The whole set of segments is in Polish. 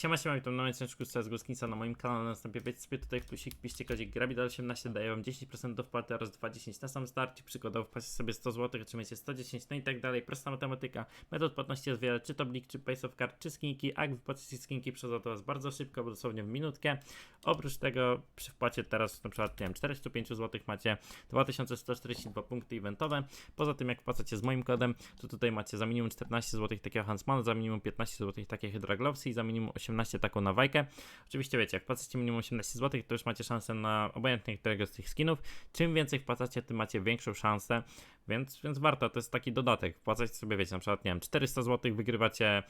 Siema, siema, witam na ciężku z Skinsa na moim kanale. Na następie wejdźcie sobie tutaj w plusik, piszcie kodzik Grabidal18, daję wam 10% do wpłaty oraz 2,10 na sam start. Przykładowo wpłacicie sobie 100 zł, otrzymacie 110, no i tak dalej. Prosta matematyka. Metod płatności jest wiele, czy to blik, czy Pace of Card, czy skinki. A jak wypłacicie skinki, przychodzą do was bardzo szybko, bo dosłownie w minutkę. Oprócz tego przy wpłacie teraz na przykład, nie wiem, 405 zł macie 2142 punkty eventowe. Poza tym jak wpłacacie z moim kodem, to tutaj macie za minimum 14 zł takiego Hansmana, za minimum 15 zł takie Hydra Glovesy i za minimum 18 taką na wajkę. Oczywiście wiecie, jak wpłacacie minimum 18 zł, to już macie szansę na obojętnie którego z tych skinów. Czym więcej wpłacacie, tym macie większą szansę, więc, więc warto, to jest taki dodatek. Wpłacacie sobie, wiecie, na przykład, nie wiem, 400 zł, wygrywacie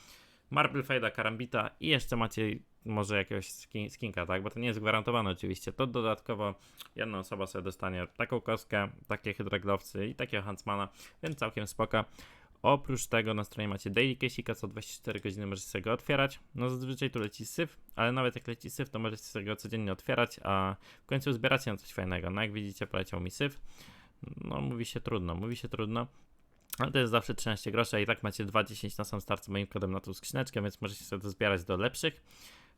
Marble Fade'a, Karambita i jeszcze macie może jakiegoś skin, skinka, tak? Bo to nie jest gwarantowane oczywiście. To dodatkowo jedna osoba sobie dostanie taką kostkę, takie hydraglowcy i takiego Huntsmana, więc całkiem spoko. Oprócz tego na stronie macie Daily Casika, co 24 godziny możecie sobie go otwierać. No zazwyczaj tu leci syf, ale nawet jak leci syf, to możecie sobie go codziennie otwierać, a w końcu zbieracie na coś fajnego. No jak widzicie, poleciał mi syf. No mówi się trudno, mówi się trudno. Ale to jest zawsze 13 groszy, a i tak macie 2,10 na sam start z moim kodem na tą skrzyneczkę, więc możecie sobie to zbierać do lepszych.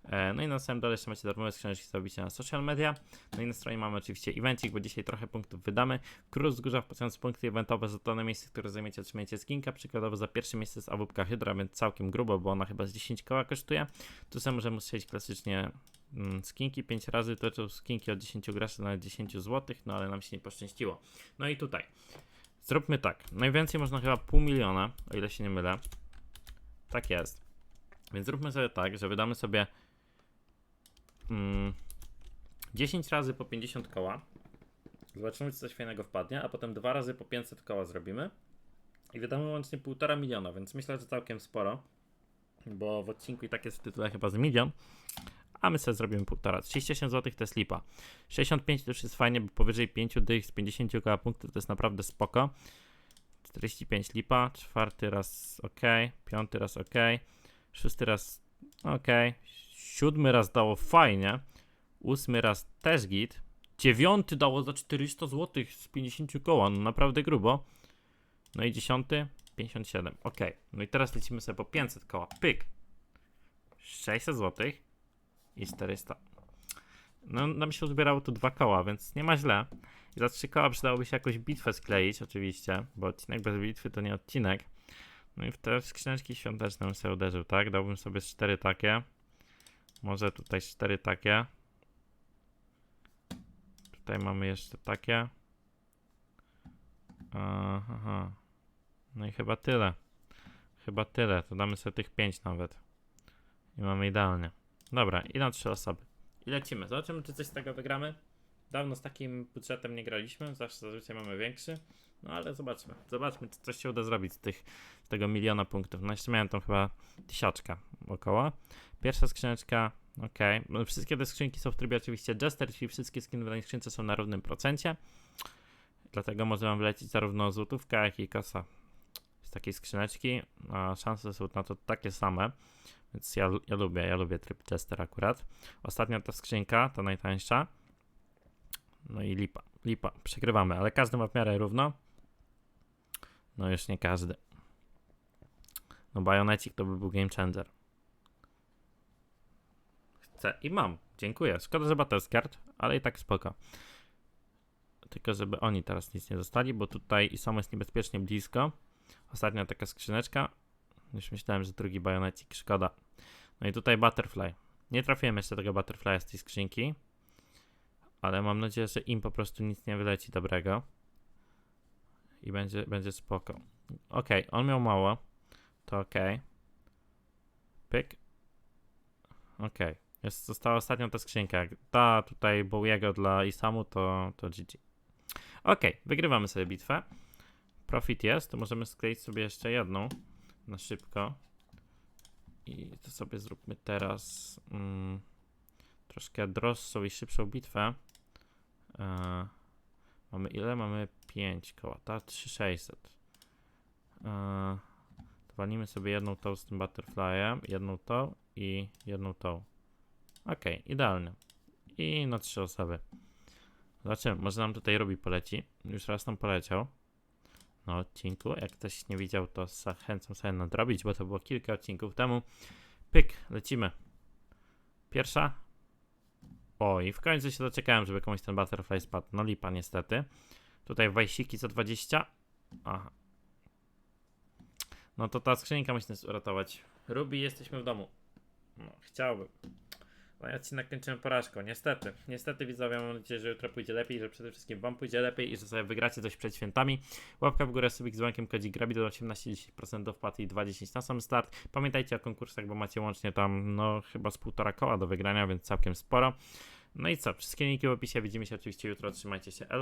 E, No i na samym dole jeszcze macie darmowe skrzyneczki zrobicie na social media. No i na stronie mamy oczywiście evencik, bo dzisiaj trochę punktów wydamy. Król wzgórza wpłacając punkty eventowe za dane miejsce, które zajmiecie, otrzymajcie skinka. Przykładowo za pierwsze miejsce jest awupka Hydra, więc całkiem grubo, bo ona chyba z 10 koła kosztuje. Tu sobie możemy strzelić klasycznie mm, skinki 5 razy, to są skinki od 10 groszy nawet 10 zł, no ale nam się nie poszczęściło. No i tutaj. Zróbmy tak. Najwięcej można chyba pół miliona, o ile się nie mylę. Tak jest. Więc zróbmy sobie tak, że wydamy sobie mm, 10 razy po 50 koła. Zobaczymy, czy coś fajnego wpadnie, a potem dwa razy po 500 koła zrobimy. I wydamy łącznie 1,5 miliona, więc myślę, że całkiem sporo. Bo w odcinku i tak jest w tytule chyba z milion. A my sobie zrobimy 1,5. 38 zł to jest lipa. 65 to już jest fajnie, bo powyżej 5 dych z 50 koła punktów to jest naprawdę spoko. 45 lipa, czwarty raz ok, piąty raz ok, szósty raz ok, siódmy raz dało fajnie, ósmy raz też git, dziewiąty dało za 400 zł z 50 koła, no naprawdę grubo. No i dziesiąty 57, ok. No i teraz lecimy sobie po 500 koła, pyk. 600 zł i 400. No nam się uzbierało tu dwa koła, więc nie ma źle. I za trzy koła przydałoby się jakąś bitwę skleić, oczywiście, bo odcinek bez bitwy to nie odcinek. No i w te skrzyneczki świąteczne bym sobie uderzył, tak? Dałbym sobie cztery takie. Może tutaj cztery takie. Tutaj mamy jeszcze takie. Aha. No i chyba tyle. Chyba tyle. To damy sobie tych pięć nawet. I mamy idealnie. Dobra, i na trzy osoby. I lecimy. Zobaczymy, czy coś z tego wygramy. Dawno z takim budżetem nie graliśmy, zawsze zazwyczaj mamy większy. No ale zobaczmy. Zobaczmy, czy coś się uda zrobić z, tych, z tego miliona punktów. No jeszcze miałem tam chyba tysiaczka około. Pierwsza skrzyneczka, ok. No, wszystkie te skrzynki są w trybie oczywiście Jester, czyli wszystkie skiny w danej skrzynce są na równym procencie. Dlatego może wam wlecieć zarówno złotówka, jak i kasa z takiej skrzyneczki. A szanse są na to takie same. Więc ja, ja lubię, ja lubię tryb Jester akurat. Ostatnia ta skrzynka, ta najtańsza. No i lipa, lipa, przegrywamy, ale każdy ma w miarę równo. No już nie każdy. No bajonecik to by był game changer. Chcę i mam, dziękuję. Szkoda, że Battlescard, ale i tak spoko. Tylko żeby oni teraz nic nie dostali, bo tutaj i samo jest niebezpiecznie blisko. Ostatnia taka skrzyneczka. Już myślałem, że drugi bajonecik, szkoda. No i tutaj Butterfly. Nie trafiłem jeszcze tego Butterfly'a z tej skrzynki. Ale mam nadzieję, że im po prostu nic nie wyleci dobrego. I będzie, będzie spoko. Ok, on miał mało. To ok. Pyk. Ok. Jest, została ostatnia ta skrzynka. Jak ta tutaj Bowiego dla Isamu, to, to GG. Ok, wygrywamy sobie bitwę. Profit jest, to możemy skleić sobie jeszcze jedną na szybko. I to sobie zróbmy teraz mm, troszkę droższą i szybszą bitwę. E, mamy ile? Mamy 5 koła, ta 3600. E, to walimy sobie jedną tą z tym butterflyem, jedną tą i jedną tą. Ok, idealnie. I na trzy osoby. Zobaczymy, może nam tutaj Ruby poleci. Już raz nam poleciał na odcinku. Jak ktoś nie widział, to zachęcam sobie nadrobić, bo to było kilka odcinków temu. Pyk, lecimy. Pierwsza. Oj, w końcu się doczekałem, żeby komuś ten butterfly spadł. No lipa niestety. Tutaj wajsiki za 20. Aha. No to ta skrzynka musi nas uratować. Ruby, jesteśmy w domu. No, chciałbym. No ja odcinek kończymy porażką, niestety. Niestety widzowie, mam nadzieję, że jutro pójdzie lepiej, że przede wszystkim wam pójdzie lepiej i że sobie wygracie coś przed świętami. Łapka w górę, subik z dzwonkiem, kodzik grabi do 18-10% do wpłaty i 2,10 na sam start. Pamiętajcie o konkursach, bo macie łącznie tam, no chyba z półtora koła do wygrania, więc całkiem sporo. No i co, wszystkie linki w opisie, widzimy się oczywiście jutro, trzymajcie się, elo.